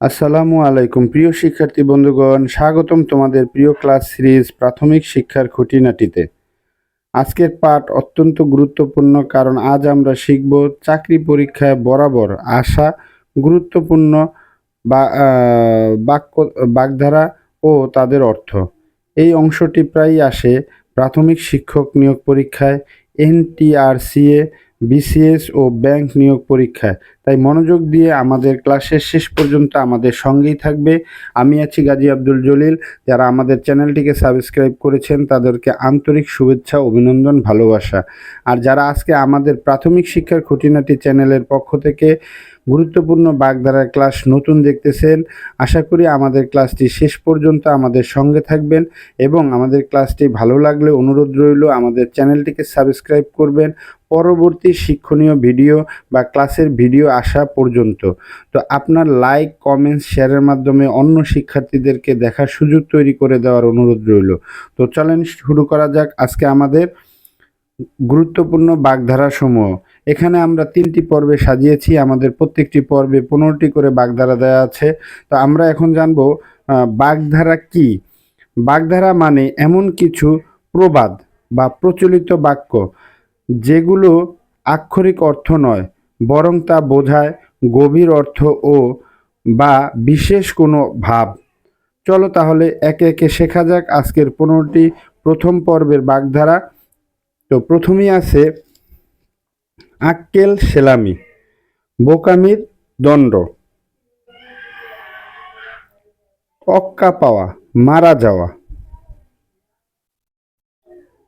আসসালামু আলাইকুম। প্রিয় শিক্ষার্থী বন্ধুগণ, স্বাগতম তোমাদের প্রিয় ক্লাস সিরিজ প্রাথমিক শিক্ষার খুঁটিনাটিতে। আজকের পাঠ অত্যন্ত গুরুত্বপূর্ণ, কারণ আজ আমরা শিখব চাকরি পরীক্ষায় বরাবর আসা গুরুত্বপূর্ণ বাক্য, বাগধারা ও তাদের অর্থ। এই অংশটি প্রায়ই আসে প্রাথমিক শিক্ষক নিয়োগ পরীক্ষায়, এনটিআরসিএ বিসিএস ও ব্যাংক নিয়োগ পরীক্ষায়। তাই মনোযোগ দিয়ে আমাদের ক্লাসের শেষ পর্যন্ত আমাদের সঙ্গেই থাকবে। আমি আছি গাজী আব্দুল জলিল। যারা আমাদের চ্যানেলটিকে সাবস্ক্রাইব করেছেন, তাদেরকে আন্তরিক শুভেচ্ছা, অভিনন্দন, ভালোবাসা। আর যারা আজকে আমাদের প্রাথমিক শিক্ষার খুঁটিনাটি চ্যানেলের পক্ষ থেকে গুরুত্বপূর্ণ বাগধারার ক্লাস নতুন দেখতেছেন। আশা করি আমাদের ক্লাসটি শেষ পর্যন্ত আমাদের সঙ্গে থাকবেন এবং আমাদের ক্লাসটি ভালো লাগলে অনুরোধ রইল আমাদের চ্যানেলটিকে সাবস্ক্রাইব করবেন পরবর্তী শিক্ষণীয় ভিডিও বা ক্লাসের ভিডিও আসা পর্যন্ত। তো আপনার লাইক, কমেন্টস, শেয়ারের মাধ্যমে অন্য শিক্ষার্থীদেরকে দেখার সুযোগ তৈরি করে দেওয়ার অনুরোধ রইল। তো চলেন শুরু করা যাক আজকে আমাদের গুরুত্বপূর্ণ বাগধারা সমূহ এখানে আমরা তিনটি পর্বে সাজিয়েছি, আমাদের প্রত্যেকটি পর্বে পনেরোটি করে বাগধারা দেওয়া আছে। তো আমরা এখন জানব বাগধারা কি? বাগধারা মানে এমন কিছু প্রবাদ বা প্রচলিত বাক্য যেগুলো আক্ষরিক অর্থ নয়, বরং তা বোঝায় গভীর অর্থ ও বা বিশেষ কোনো ভাব। চলো তাহলে একে একে শেখা যাক আজকের পনেরোটি প্রথম পর্বের বাগধারা। তো প্রথমেই আছে আক্কেল সেলামি, বোকামির দণ্ড, অক্কা পাওয়া, মারা যাওয়া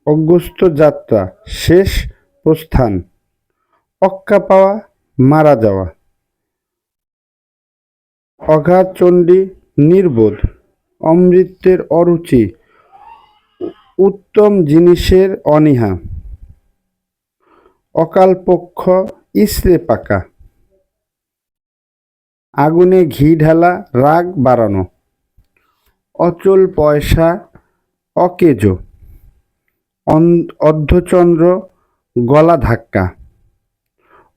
অগ্রস্ত যাত্রা, শেষ প্রস্থান, অক্কা পাওয়া, মারা যাওয়া অগাধ চণ্ডী নির্বোধ, অমৃতের অরুচি উত্তম জিনিসের অনীহা। অকালপক্ষ ইসরে পাকা। আগুনে ঘি ঢালা, রাগ বাড়ানো। অচল পয়সা, অকেজ। অর্ধচন্দ্র, গলা ধাক্কা।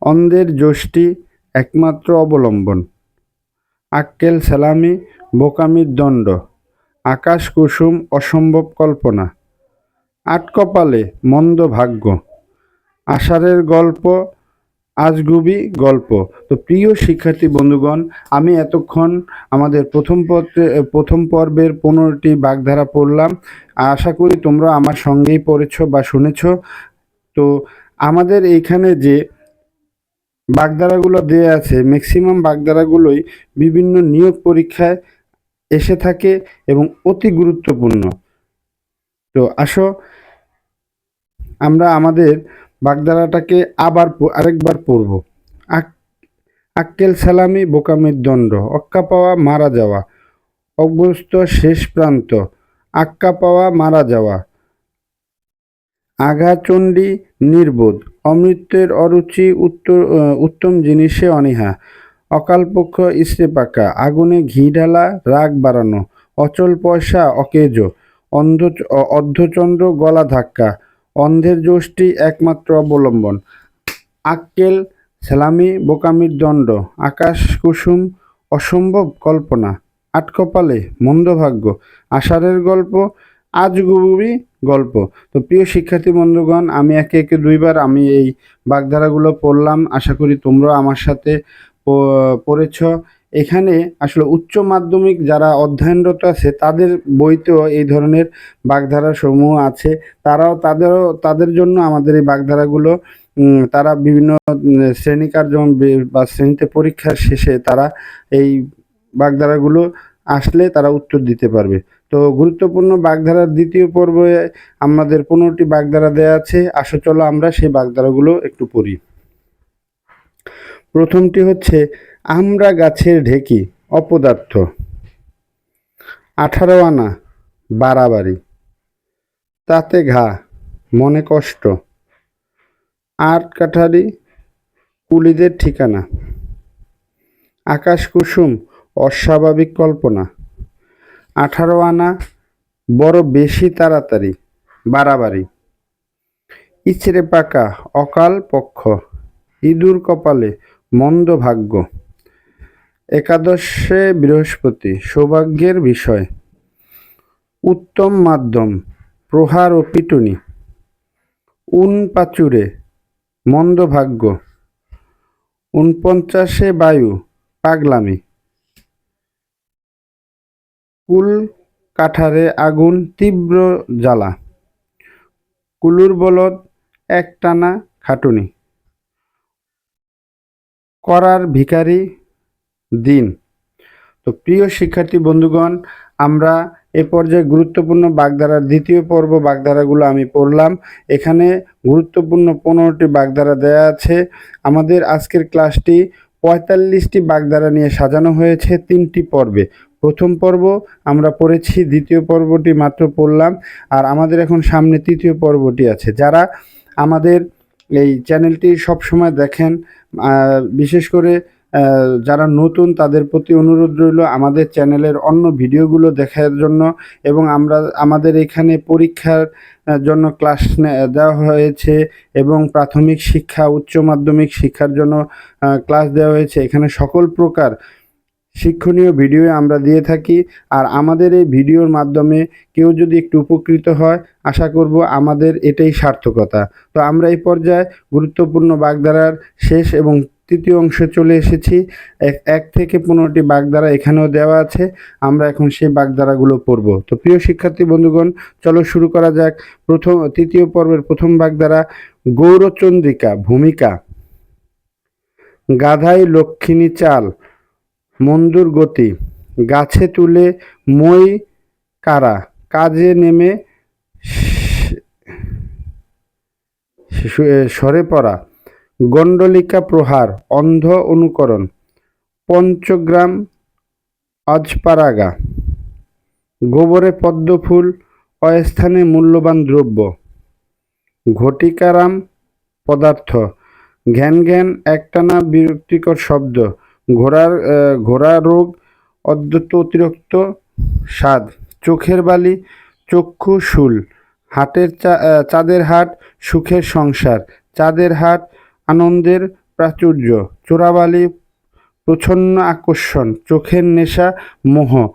অন্ধের যষ্টি একমাত্র অবলম্বন। আক্কেল সালামি, বোকামির দণ্ড। আকাশ কুসুম, অসম্ভব কল্পনা। আটকপালে মন্দ ভাগ্য। আষাঢ়ের গল্প, আজগুবি গল্প। তো প্রিয় শিক্ষার্থী বন্ধুগণ, আমি এতক্ষণ আমাদের প্রথম পত্রে, প্রথম পর্বের পনেরোটি বাগধারা পড়লাম। আশা করি তোমরা আমার সঙ্গেই পড়েছ বা শুনেছ। তো আমাদের এইখানে যে বাগধারাগুলো দেয়া আছে ম্যাক্সিমাম বাগধারাগুলোই বিভিন্ন নিয়োগ পরীক্ষায় এসে থাকে এবং অতি গুরুত্বপূর্ণ। তো আসো, আমরা আমাদের বাগধারাটাকে আবার আরেকবার পড়ব আক আক্কেল সালামি, বোকামের দণ্ড। অক্কা পাওয়া, মারা যাওয়া। অভ্যস্ত, শেষ প্রান্ত। আক্কা পাওয়া, মারা যাওয়া। আঘাচণ্ডী নির্বোধ। অমৃতের অরুচি, উত্তর উত্তম জিনিসে অনীহা। অকালপক্ষ ইস্রে পাকা। আগুনে ঘি ঢালা, রাগ বাড়ানো। অচল পয়সা, অকেজ। অন্ধ অর্ধচন্দ্র, গলা ধাক্কা। অন্ধের যষ্টি একমাত্র অবলম্বন। আক্কেল, সেলামি, বোকামির দণ্ড, আকাশ কুসুম, অসম্ভব কল্পনা, আটকপালে মন্দভাগ্য আষাঢ়ের গল্প, আজগুবি গল্প। তো প্রিয় শিক্ষার্থী বন্ধুগণ, আমি একে একে দুইবার আমি এই বাগধারাগুলো পড়লাম। আশা করি তোমরাও আমার সাথে পড়েছ। এখানে আসলে উচ্চ মাধ্যমিক যারা অধ্যয়নরত আছে, তাদের বইতেও এই ধরনের বাগধারা সমূহ আছে। তারাও তাদেরও, তাদের জন্য আমাদের এই বাগধারাগুলো তারা বিভিন্ন শ্রেণি কার্যক্রম বা শ্রেণীতে পরীক্ষার শেষে তারা এই বাগধারাগুলো আসলে তারা উত্তর দিতে পারবে। তো গুরুত্বপূর্ণ বাগধারার দ্বিতীয় পর্বে আমাদের পনেরোটি বাগধারা দেওয়া আছে। আসো চলো আমরা সেই বাগধারাগুলো একটু পড়ি। প্রথমটি হচ্ছে আমরা গাছের ঢেকি, অপদার্থ। আঠারো আনা, বাড়াবাড়ি। তাতে ঘা, মনে কষ্ট। আট কাঠারি, কুলিদের ঠিকানা। আকাশ কুসুম অস্বাভাবিক কল্পনা। আঠারো আনা, বড় বেশি তাড়াতাড়ি, বাড়াবাড়ি। ইচড়ে পাকা, অকাল পক্ষ। ইঁদুর কপালে মন্দ ভাগ্য একাদশে বৃহস্পতি, সৌভাগ্যের বিষয়। উত্তম মাধ্যম, প্রহার ও পিটুনি। উন পাচুরে মন্দ ভাগ্য উনপঞ্চাশে বায়ু, পাগলামি। কুল কাঠারে আগুন, তীব্র জ্বালা। কুলুর বলদ, একটানা খাটুনি। করার ভিখারি দিন। তো প্রিয় শিক্ষার্থী বন্ধুগণ, আমরা এ পর্যায়ে গুরুত্বপূর্ণ বাগধারার দ্বিতীয় পর্ব বাগধারাগুলো আমি পড়লাম। এখানে গুরুত্বপূর্ণ পনেরোটি বাগধারা দেয়া আছে। আমাদের আজকের ক্লাসটি পঁয়তাল্লিশটি বাগধারা নিয়ে সাজানো হয়েছে তিনটি পর্বে। প্রথম পর্ব আমরা পড়েছি, দ্বিতীয় পর্বটি মাত্র পড়লাম। আর আমাদের এখন সামনে তৃতীয় পর্বটি আছে। যারা আমাদের এই চ্যানেলটি সব সময় দেখেন বিশেষ করে যারা নতুন, তাদের প্রতি অনুরোধ রইল আমাদের চ্যানেলের অন্য ভিডিওগুলো দেখার জন্য এবং আমরা, আমাদের এখানে পরীক্ষার জন্য ক্লাস দেওয়া হয়েছে এবং প্রাথমিক শিক্ষা, উচ্চ মাধ্যমিক শিক্ষার জন্য ক্লাস দেওয়া হয়েছে। এখানে সকল প্রকার শিক্ষণীয় ভিডিও আমরা দিয়ে থাকি আর আমাদের এই ভিডিওর মাধ্যমে কেউ যদি একটু উপকৃত হয়, আশা করব আমাদের এটাই সার্থকতা। তো আমরা এই পর্যায়ে গুরুত্বপূর্ণ বাগধারার শেষ এবং তৃতীয় অংশে চলে এসেছি। এক এক থেকে পনেরোটি বাগধারা এখানেও দেওয়া আছে। আমরা এখন সেই বাগধারাগুলো পড়ব। তো প্রিয় শিক্ষার্থী বন্ধুগণ, চলো শুরু করা যাক। প্রথম, তৃতীয় পর্বের প্রথম বাগধারা, গৌরচন্দ্রিকা, ভূমিকা। গাধাই লক্ষ্মিনী চাল মন্দুর গতি, গাছে তুলে মই কারা, কাজে নেমে সরে পড়া, গণ্ডলিকা প্রহার, অন্ধ অনুকরণ, পঞ্চগ্রাম অজপারাগা, গোবরে পদ্মফুল অস্থানে মূল্যবান দ্রব্য, ঘটিকারাম পদার্থ, ঘ্যান ঘ্যান একটানা বিরক্তিকর শব্দ ঘোড়ার ঘোড়া রোগ অদ্যত অতিরিক্ত স্বাদ, চোখের বালি, চক্ষু শুল হাটের চা- চাঁদের হাট, সুখের সংসার, চাঁদের হাট, আনন্দের প্রাচুর্য, চোরাবালি, প্রচ্ছন্ন আকর্ষণ, চোখের নেশা, মোহ